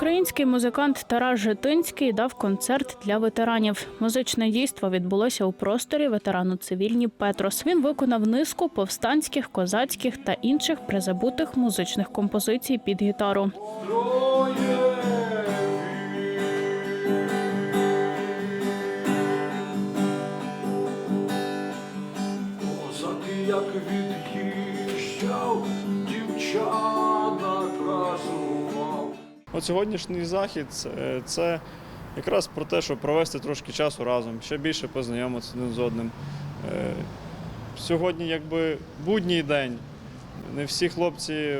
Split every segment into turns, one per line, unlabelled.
Український музикант Тарас Житинський дав концерт для ветеранів. Музичне дійство відбулося у просторі ветерану цивільні Петрос. Він виконав низку повстанських, козацьких та інших призабутих музичних композицій під гітару.
Як від'їжджав, красував.
От сьогоднішній захід це, це якраз про те, щоб провести трошки часу разом, ще більше познайомитися один з одним. Е, Сьогодні якби будній день. Не всі хлопці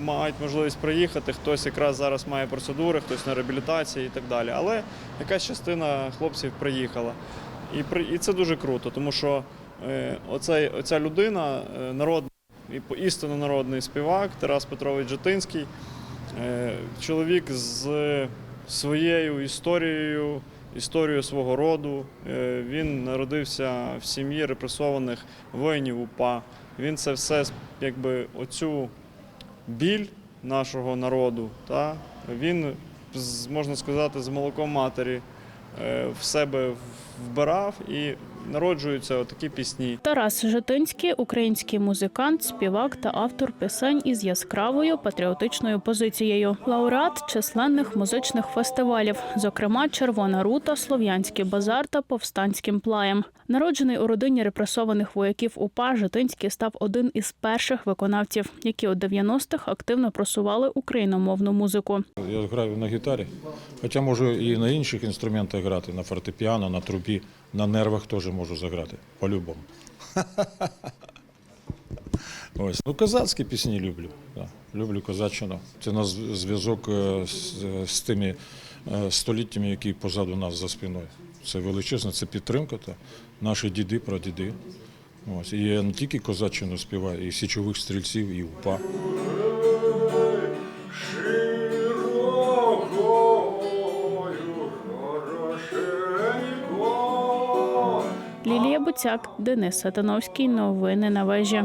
мають можливість приїхати, хтось якраз зараз має процедури, хтось на реабілітації і так далі. Але якась частина хлопців приїхала. І, це дуже круто, тому що е, оцей, оця людина, е, народ, і істинно народний співак Тарас Петрович Житинський, Е, Чоловік з своєю історією, історією свого роду. Е, Він народився в сім'ї репресованих воїнів УПА. Він це все якби оцю біль нашого народу, та, він, можна сказати, з молоком матері е, в себе вбирав і народжуються такі пісні.
Тарас Житинський український музикант, співак та автор пісень із яскравою патріотичною позицією. Лауреат численних музичних фестивалів, зокрема Червона рута, Слов'янський базар та Повстанським плаєм. Народжений у родині репресованих вояків УПА, Житинський став один із перших виконавців, які у 90-х активно просували україномовну музику.
Я граю на гітарі, хоча можу і на інших інструментах грати, на фортепіано, на трубі, на нервах теж можу заграти, по-любому. Ось. Ну, козацькі пісні люблю. Да. Люблю козаччину. Це на зв- зв'язок е, з, з тими е, століттями, які позаду нас за спиною. Це величезна, це підтримка. Та наші діди, прадіди. Ось. І я не тільки козаччину співаю, і січових стрільців, і УПА.
Лілія Буцяк, Денис Сатановський. Новини на вежі.